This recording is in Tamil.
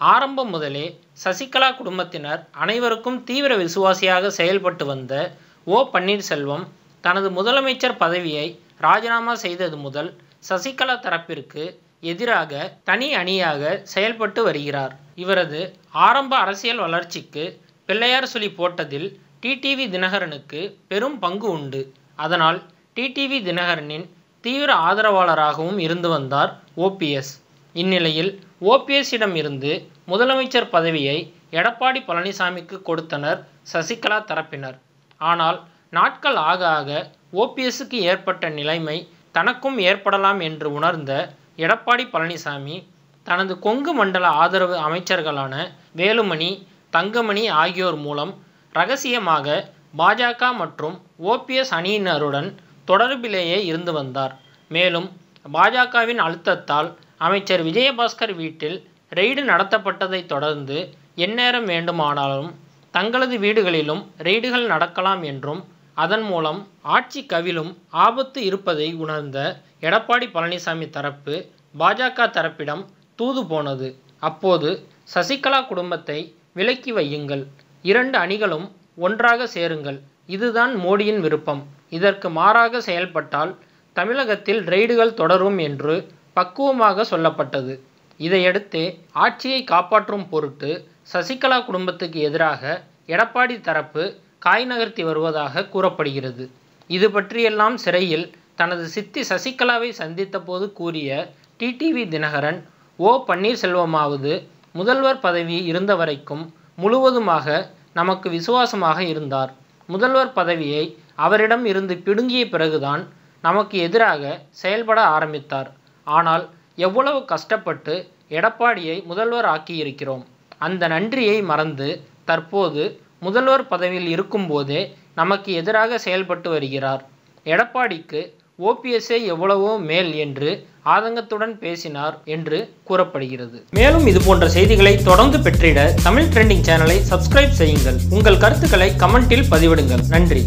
ஆரம்பம் முதலே சசிகலா குடும்பத்தினர் அனைவருக்கும் தீவிர விசுவாசியாக செயல்பட்டு வந்த ஓ பன்னீர்செல்வம் தனது முதலமைச்சர் பதவியை ராஜினாமா செய்தது முதல் சசிகலா தரப்பிற்கு எதிராக தனி அணியாக செயல்பட்டு வருகிறார். இவரது ஆரம்ப அரசியல் வளர்ச்சிக்கு பிள்ளையார் சுழி போட்டதில் டிடிவி தினகரனுக்கு பெரும் பங்கு உண்டு. அதனால் டிடிவி தினகரனின் தீவிர ஆதரவாளராகவும் இருந்து வந்தார் ஓபிஎஸ் இந்நிலையில் ஓபிஎஸ்ஸிடம் இருந்து முதலமைச்சர் பதவியை எடப்பாடி பழனிசாமிக்கு கொடுத்தனர் சசிகலா தரப்பினர். ஆனால் நாட்கள் ஆக ஆக ஓபிஎஸ்ஸுக்கு ஏற்பட்ட நிலைமை தனக்கும் ஏற்படலாம் என்று உணர்ந்த எடப்பாடி பழனிசாமி தனது கொங்கு மண்டல ஆதரவு அமைச்சர்களான வேலுமணி தங்கமணி ஆகியோர் மூலம் ரகசியமாக பாஜக மற்றும் ஓபிஎஸ் அணியினருடன் தொடர்பிலேயே இருந்து வந்தார். மேலும் பாஜகவின் அழுத்தத்தால் அமைச்சர் விஜயபாஸ்கர் வீட்டில் ரெய்டு நடத்தப்பட்டதைத் தொடர்ந்து எந்நேரம் வேண்டுமானாலும் தங்களது வீடுகளிலும் ரெய்டுகள் நடக்கலாம் என்றும் அதன் மூலம் ஆட்சி கவிழும் ஆபத்து இருப்பதை உணர்ந்த எடப்பாடி பழனிசாமி தரப்பு பாஜக தரப்பிடம் தூது போனது. அப்போது சசிகலா குடும்பத்தை விலக்கி வையுங்கள். இரண்டு அணிகளும் ஒன்றாக சேருங்கள். இதுதான் மோடியின் விருப்பம். இதற்கு மாறாக செயல்பட்டால் தமிழகத்தில் ரெய்டுகள் தொடரும் என்று பக்குவமாக சொல்லப்பட்டது. இதையடுத்தே ஆட்சியை காப்பாற்றும் பொருட்டு சசிகலா குடும்பத்துக்கு எதிராக எடப்பாடி தரப்பு காய் நகர்த்தி வருவதாக கூறப்படுகிறது. இது பற்றியெல்லாம் சிறையில் தனது சித்தி சசிகலாவை சந்தித்த போது கூறிய டிடிவி தினகரன் ஓ பன்னீர்செல்வமாவது முதல்வர் பதவி இருந்த வரைக்கும் முழுவதுமாக நமக்கு விசுவாசமாக இருந்தார். முதல்வர் பதவியை அவரிடம் இருந்து பிடுங்கிய பிறகுதான் நமக்கு எதிராக செயல்பட ஆரம்பித்தார். ஆனால் எவ்வளவு கஷ்டப்பட்டு எடப்பாடியை முதல்வர் ஆக்கியிருக்கிறோம். அந்த நன்றியை மறந்து தற்போது முதல்வர் பதவியில் இருக்கும்போதே நமக்கு எதிராக செயல்பட்டு வருகிறார். எடப்பாடிக்கு ஓபிஎஸ்ஏ எவ்வளவோ மேல் என்று ஆதங்கத்துடன் பேசினார் என்று கூறப்படுகிறது. மேலும் இது போன்ற செய்திகளை தொடர்ந்து பெற்றிட தமிழ் ட்ரெண்டிங் சேனலை சப்ஸ்கிரைப் செய்யுங்கள். உங்கள் கருத்துக்களை கமெண்டில் பதிவிடுங்கள். நன்றி.